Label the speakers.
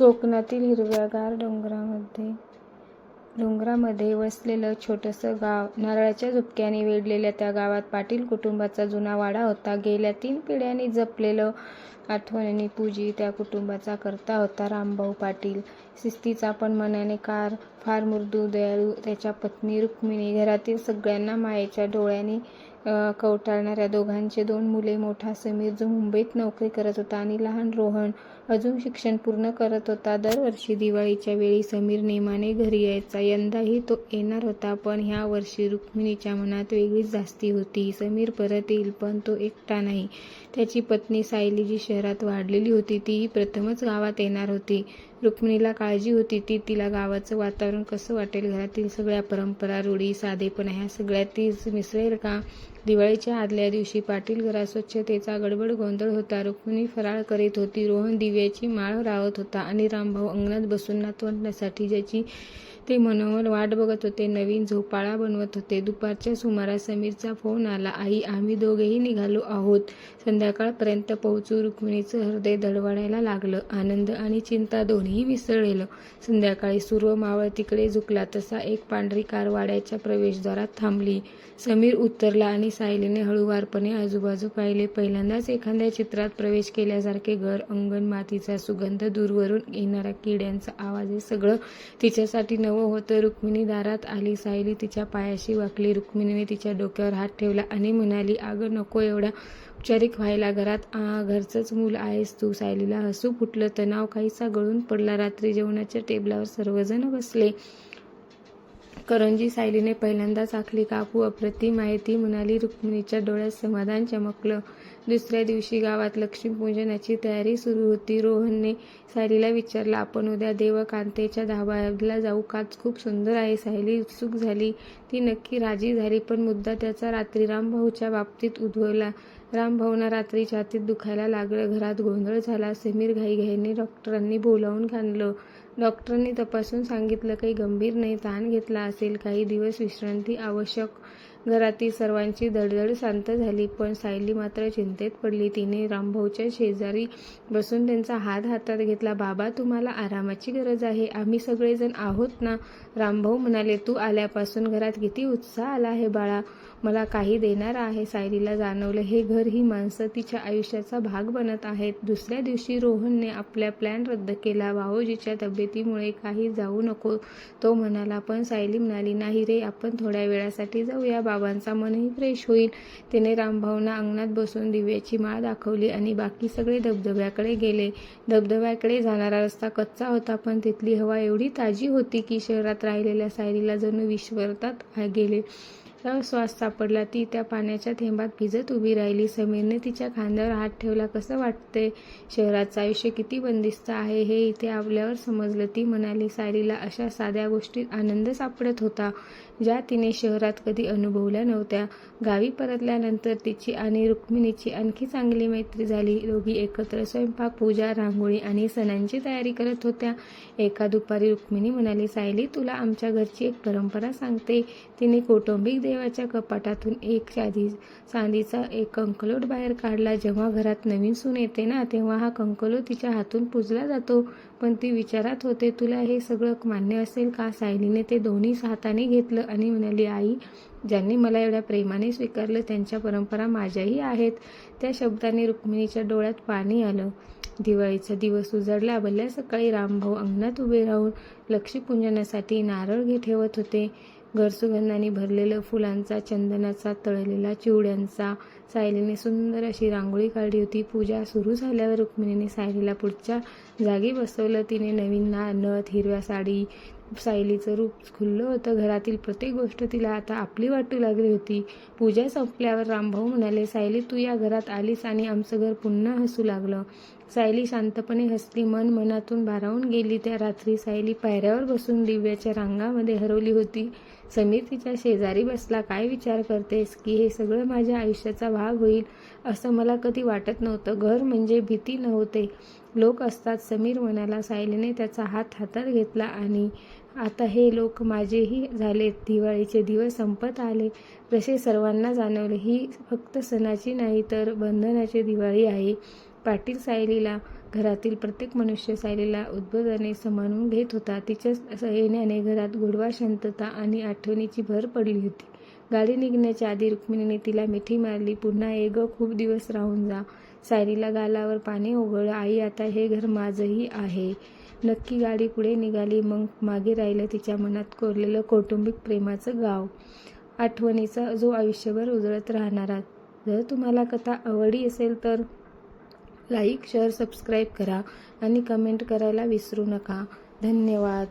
Speaker 1: कोकणातील हिरव्यागार डोंगरामध्ये डोंगरामध्ये वसलेलं छोटंसं गाव. नारळाच्या झुपक्याने वेढलेल्या त्या गावात पाटील कुटुंबाचा जुना वाडा होता. गेल्या तीन पिढ्यांनी जपलेलं आठवणीने पूजी त्या कुटुंबाचा करता होता रामभाऊ पाटील. शिस्तीचा पण मनाने कार फार मृदू, दयाळू त्याच्या पत्नी रुक्मिणी, घरातील सगळ्यांना मायेच्या डोळ्याने कवटाळणाऱ्या दोघांचे दोन मुले, मोठा समीर जो मुंबईत नोकरी करत होता आणि लहान रोहन अजून शिक्षण पूर्ण करत होता. दरवर्षी दिवाळीच्या वेळी समीर नेमाने घरी यायचा. यंदाही तो येणार होता, पण ह्या वर्षी रुक्मिणीच्या मनात वेगळीच जास्ती होती. समीर परत येईल, पण तो एकटा नाही. त्याची पत्नी सायली जी शहरात वाढलेली होती, तीही प्रथमच गावात येणार होती. रुक्मिणीला काळजी होती ती तिला गावाचं वातावरण कसं वाटेल, घरातील सगळ्या परंपरा, रूढी, साधेपणा ह्या सगळ्यात ती मिसळेल का? दिवाळीच्या आदल्या दिवशी पाटील घरात स्वच्छतेचा गडबड गोंधळ होता. रुक्मिणी फराळ करीत होती, रोहन दिव्याची माळ रावत होता आणि रामभाऊ अंगणात बसून नातवंडांसाठी ज्याची ते मनोहर वाट बघत होते. नवीन झोपाळा बनवत होते. दुपारच्या सुमारास समीरचा फोन आला. आई, आम्ही दोघेही निघालो आहोत. संध्याकाळपर्यंत पोहोचू. रुक्मिणीचं हृदय दडवडायला लागलं. आनंद आणि चिंता दोन्ही मिसळलेलं. संध्याकाळी सूर्य मावळतीकडे झुकला तसा एक पांढरी कार वाड्याच्या प्रवेशद्वारात थांबली. समीर उतरला आणि सायलीने हळूवारपणे आजूबाजू पाहिले. पहिल्यांदाच एखाद्या चित्रात प्रवेश केल्यासारखे घर, अंगण, मातीचा सुगंध, दूरवरून येणाऱ्या किड्यांचा आवाज हे सगळं तिच्यासाठी नवं होतं. रुक्मिणी दारात आली. सायली तिच्या पायाशी वाकली. रुक्मिणीने तिच्या डोक्यावर हात ठेवला आणि म्हणाली, अगं नको एवढा औपचारिक व्हायला. घरात घरचंच मूल आहेस तू. सायलीला हसू फुटलं. तणाव काहीसा गळून पडला. रात्री जेवणाच्या टेबलावर सर्वजण बसले. करंजी सायलीने पहिल्यांदाच आखली काकू अप्रतिम आहे ती म्हणाली. रुक्मिणीच्या डोळ्यात समाधान चमकलं. दुसऱ्या दिवशी गावात लक्ष्मीपूजनाची तयारी सुरू होती. रोहनने सायलीला विचारलं, आपण उद्या देवकांतेच्या धाब्याला जाऊ काच खूप सुंदर आहे. सायली उत्सुक झाली. ती नक्की राजी झाली, पण मुद्दा त्याचा रात्री रामभाऊच्या बाबतीत उद्भवला. रामभाऊना रात्री छातीत दुखायला लागलं. घरात गोंधळ झाला. समीर घाईघाईने डॉक्टरांनी बोलावून आणलं. डॉक्टरांनी तपासून सांगितलं, काही गंभीर नाही. ताण घेतला असेल. काही दिवस विश्रांती आवश्यक. घरातील सर्वांची धडधड शांत झाली. पण सायली मात्र चिंतेत पडली. तिने रामभाऊच्या शेजारी बसून त्यांचा हात हातात घेतला. बाबा, तुम्हाला आरामाची गरज आहे. आम्ही सगळेजण आहोत ना? रामभाऊ म्हणाले, तू आल्यापासून घरात किती उत्साह आला आहे बाळा. मला काही देणार आहे. सायलीला जाणवलं, हे घर, ही माणसं तिच्या आयुष्याचा भाग बनत आहेत. दुसऱ्या दिवशी रोहनने आपला प्लॅन रद्द केला. भाऊजीच्या तब्येतीमुळे काही जाऊ नको तो म्हणाला. पण सायली म्हणाली, नाही रे, आपण थोड्या वेळासाठी जाऊया. बाबांचा मनही फ्रेश होईल. तिने रामभाऊंना अंगणात बसून दिव्याची माळ दाखवली आणि बाकी सगळे धबधब्याकडे गेले. धबधब्याकडे जाणारा रस्ता कच्चा होता, पण तिथली हवा एवढी ताजी होती की शहरात राहिलेल्या सायलीला जणू विश्वरतात गेले श्वास सापडला. ती त्या पाण्याच्या थेंबात भिजत उभी राहिली. समीरने तिच्या खांद्यावर हात ठेवला. कसं वाटते शहराचं आयुष्य किती बंदिस्त आहे हे इथे आपल्यावर समजलं, ती म्हणाली. सायलीला अशा साध्या गोष्टीत आनंद सापडत होता, ज्या तिने शहरात कधी अनुभवल्या नव्हत्या. गावी परतल्यानंतर तिची आणि रुक्मिणीची आणखी चांगली मैत्री झाली. दोघी एकत्र स्वयंपाक, पूजा, रांगोळी आणि सणांची तयारी करत होत्या. एका दुपारी रुक्मिणी म्हणाली, सायली, तुला आमच्या घरची एक परंपरा सांगते. तिने कौटुंबिक देवाच्या कपाटातून एक चांदीचा एक कंकलोट बाहेर काढला. जेव्हा घरात नवीन सून येते ना, तेव्हा हा कंकलोट तिच्या हातून पुजला जातो. पण ती विचारात होते, तुला हे सगळं मान्य असेल का? सायलीने ते दोन्ही हाताने घेतलं आणि म्हणाली, आई, ज्यांनी मला एवढ्या प्रेमाने स्वीकारलं त्यांच्या परंपरा माझ्याही आहेत. त्या शब्दाने रुक्मिणीच्या डोळ्यात पाणी आलं. दिवाळीचा दिवस उजाडला. भल्या सकाळी रामभाऊ अंगणात उभे राहून लक्ष्मीपूजनासाठी नारळ घे ठेवत होते. घर सुगंधाने भरलेलं, फुलांचा, चंदनाचा, तळलेला चिवड्यांचा. सायलीने सुंदर अशी रांगोळी काढली होती. पूजा सुरू झाल्यावर रुक्मिणीने सायलीला पुढच्या जागी बसवलं. तिने नवीन ना नथ, हिरव्या साडी. सायलीचं रूप खुललं होतं. घरातील प्रत्येक गोष्ट तिला आता आपली वाटू लागली होती. पूजा संपल्यावर रामभाऊ म्हणाले, सायली, तू या घरात आलीस आणि आमचं घर पुन्हा हसू लागलं. सायली शांतपणे हसली. मन मनातून भारावून गेली. त्या रात्री सायली पायऱ्यावर बसून दिव्याच्या रांगामध्ये हरवली होती. समीर तिच्या शेजारी बसला. काय विचार करतेस की हे सगळं माझ्या आयुष्याचा भाग होईल असं मला कधी वाटत नव्हतं. घर म्हणजे भीती नव्हते, लोक असतात. समीर म्हणाला. सायलीने त्याचा हात हातात घेतला आणि आता हे लोक माझेही झालेत. दिवाळीचे दिवस संपत आले. जसे सर्वांना जाणवले, ही फक्त सणाची नाही तर बंधनाची दिवाळी आहे. पाटील सायलीला घरातील प्रत्येक मनुष्य सायलीला उद्बोधने समानून घेत होता. तिच्या येण्याने घरात गोडवा शांतता आणि आठवणीची भर पडली होती. गाडी निघण्याच्या आधी रुक्मिणीने तिला मिठी मारली पुन्हा ये ग खूप दिवस राहून जा. सायलीला गालावर पाणी ओघळलं आई आता हे घर माझंही आहे. नक्की गाडी पुढे निघाली मग मागे राहिलं तिच्या मनात कोरलेलं कौटुंबिक प्रेमाचं गाव. आठवणीचा जो आयुष्यभर उजळत राहणारा. जर तुम्हाला कथा आवडली असेल तर लाईक शेअर सबस्क्राईब करा आणि कमेंट करायला विसरू नका. धन्यवाद.